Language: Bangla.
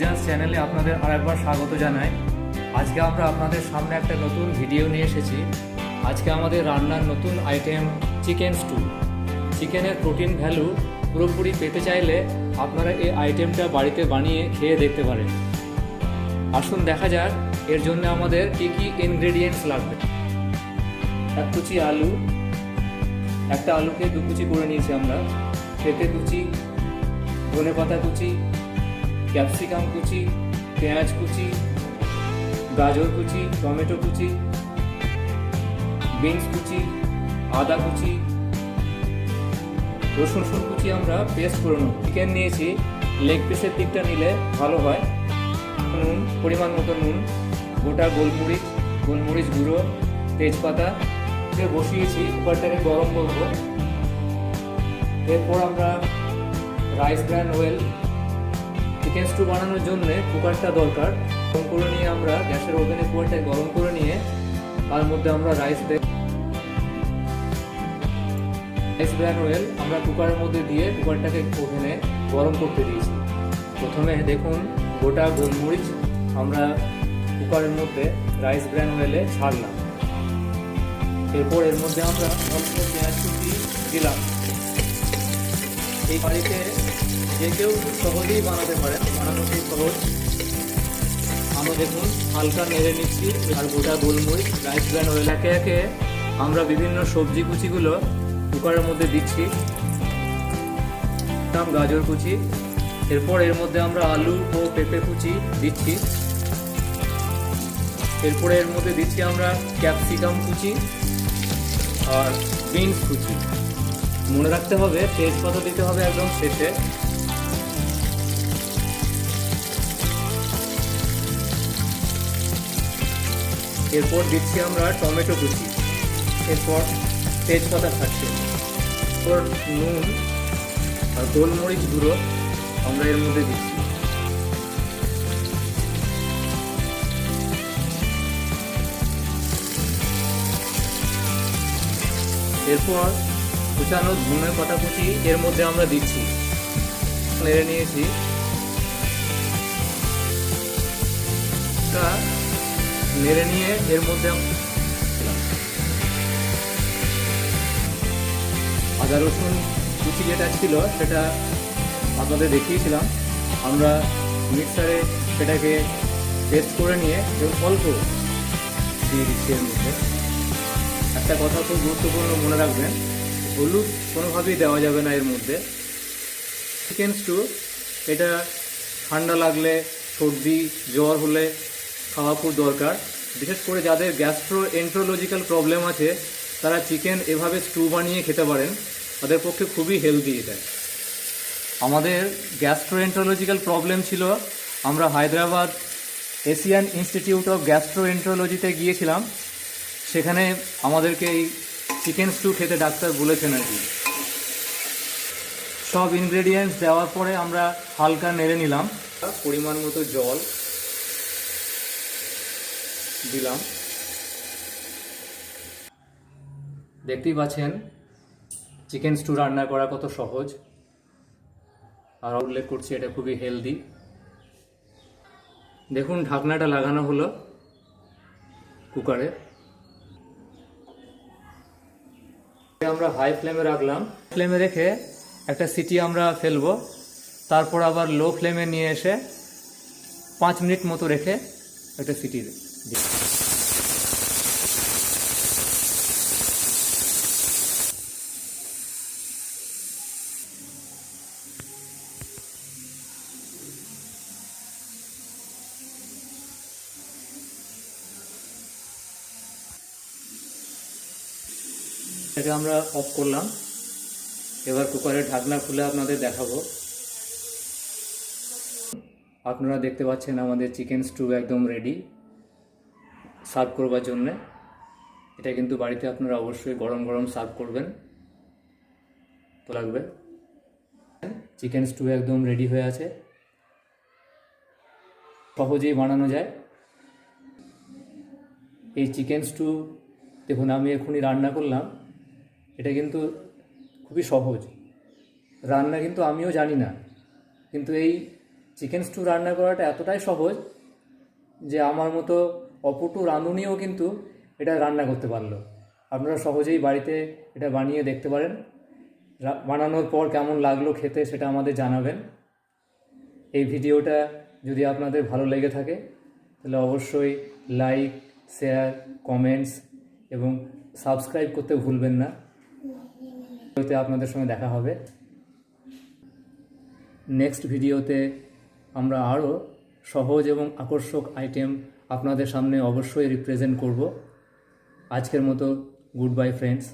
বিজনেস চ্যানেলে আপনাদের আরেকবার স্বাগত জানাই। আজকে আমরা আপনাদের সামনে একটা নতুন ভিডিও নিয়ে এসেছি। আজকে আমাদের রান্নার নতুন আইটেম চিকেন স্টু চিকেনের প্রোটিন ভ্যালু পুরোপুরি পেতে চাইলে আপনারা এই আইটেমটা বাড়িতে বানিয়ে খেয়ে দেখতে পারেন। আসুন দেখা যাক এর জন্য আমাদের কী কী ইনগ্রেডিয়েন্টস লাগবে। এক কুচি আলু, একটা আলুকে দু কুচি করে নিয়েছি আমরা। পেঁপে কুচি ধনে পাতা কুচি ক্যাপসিকাম কুচি, পেঁয়াজ কুচি, গাজর কুচি, টমেটো কুচি, বিনস কুচি, আদা কুচি, রসুন রসুন কুচি আমরা পেস্ট করে নেব। চিকেন নিয়েছি, লেগ পিসের দিকটা নিলে ভালো হয়। নুন, পরিমাণ মতো নুন, গোটা গোলমরিচ গোলমরিচ গুঁড়ো, তেজপাতা বসিয়েছি কুকারটাকে গরম করব এরপর আমরা rice bran oil chicken stew বানানোর জন্য কুকারটা দরকার। গরম করে নিয়ে আমরা গ্যাসের ওভেনে কুকারটা গরম করে নিয়ে তার মধ্যে আমরা রাইস দেব রাইস ব্র্যান অয়েল আমরা কুকারের মধ্যে দিয়ে কুকারটাকে ওভেনে গরম করতে দিয়েছি। প্রথমে দেখুন গোটা গোলমরিচ আমরা কুকারের মধ্যে রাইস ব্র্যান অয়েলে ছাড়লাম। এরপর এর মধ্যে আমরা অল্প পেঁয়াজ কুচি দিলাম। এই বাড়িতে যে কেউ সহজেই বানাতে পারে বানানো খুব সহজ। আমরা দেখুন, হালকা নেড়ে নিচ্ছি, আর গোটা গোলমরিচ রাইস ব্র্যান্ড ওয়েল একে একে আমরা বিভিন্ন সবজি কুচিগুলো কুকারের মধ্যে দিচ্ছি। দিলাম গাজর কুচি। এরপর এর মধ্যে আমরা আলু ও পেঁপে কুচি দিচ্ছি। এরপরে এর মধ্যে দিচ্ছি আমরা ক্যাপসিকাম কুচি আর বিনস কুচি। মনে রাখতে হবে, তেজপাতা দিতে হবে একদম শেষে। এরপর দিচ্ছি আমরা টমেটো কুচি। এরপর তেজপাতা থাকছে এরপর নুন আর গোলমরিচ গুঁড়ো আমরা এর মধ্যে দিচ্ছি। এরপর কুচানো ধনে পাতা কুচি এর মধ্যে আমরা দিচ্ছি। নেড়ে নিয়েছি। তা নেড়ে নিয়ে এর মধ্যে। আদা রসুন কুচি যেটা ছিল, সেটা আপনাদের দেখিয়েছিলাম আমরা মিক্সারে সেটাকে পেস্ট করে নিয়ে অল্প দিয়ে দিচ্ছি এর মধ্যে একটা কথা খুব গুরুত্বপূর্ণ মনে রাখবেন, হলুদ কোনোভাবেই দেওয়া যাবে না এর মধ্যে চিকেন স্টু এটা ঠান্ডা লাগলে, সর্দি, জ্বর হলে খাওয়া খুব দরকার। বিশেষ করে যাদের গ্যাস্ট্রো এন্ট্রোলজিক্যাল প্রবলেম আছে, তারা চিকেন এভাবে স্টু বানিয়ে খেতে পারেন। তাদের পক্ষে খুবই হেলদি এটা। আমাদের গ্যাস্ট্রোএন্ট্রোলজিক্যাল প্রবলেম ছিল, আমরা হায়দ্রাবাদ এশিয়ান ইনস্টিটিউট অফ গ্যাস্ট্রোএন্ট্রোলজিতে গিয়েছিলাম। সেখানে আমাদেরকে এই চিকেন স্টু খেতে ডাক্তার বলেছেন আর কি। সব ইনগ্রেডিয়েন্টস দেওয়ার পরে আমরা হালকা নেড়ে নিলাম। পরিমাণ মতো জল দিলাম। দেখতেই পাচ্ছেন চিকেন স্টু রান্না করা কত সহজ। আর উল্লেখ করছি এটা খুবই হেলদি দেখুন ঢাকনাটা লাগানো হলো কুকারে। আমরা হাই ফ্লেমে রাখলাম। ফ্লেমে রেখে একটা সিটি আমরা ফেলব। তারপর আবার লো ফ্লেমে নিয়ে এসে পাঁচ মিনিট মতো রেখে একটা সিটি এটাকে আমরা অফ করলাম। এবার কুকারের ঢাকনা খুলে আপনাদের দেখাবো। আপনারা দেখতে পাচ্ছেন আমাদের চিকেন স্টু একদম রেডি সার্ভ করবার জন্যে। এটা কিন্তু বাড়িতে আপনারা অবশ্যই গরম গরম সার্ভ করবেন। তো লাগবে। চিকেন স্টু একদম রেডি হয়ে আছে। সহজেই বানানো যায়। এই চিকেন স্টু, দেখুন আমি এখনই রান্না করলাম। এটা কিন্তু খুবই সহজ। রান্না কিন্তু আমিও জানি না। কিন্তু এই চিকেন স্টু রান্না করাটা এতটাই সহজ যে আমার মতো অপটু রাঁধুনিও কিন্তু এটা রান্না করতে পারল। আপনারা সহজেই বাড়িতে এটা বানিয়ে দেখতে পারেন। বানানোর পর কেমন লাগল খেতে সেটা আমাদের জানাবেন। এই ভিডিওটা যদি আপনাদের ভালো লেগে থাকে, তাহলে অবশ্যই লাইক, শেয়ার, কমেন্টস এবং সাবস্ক্রাইব করতে ভুলবেন না। ভিডিওতে আপনাদের সঙ্গে দেখা হবে। নেক্সট ভিডিওতে আমরা আরও সহজ এবং আকর্ষক আইটেম আপনাদের সামনে অবশ্যই রিপ্রেজেন্ট করব। আজকের মতো গুড বাই ফ্রেন্ডস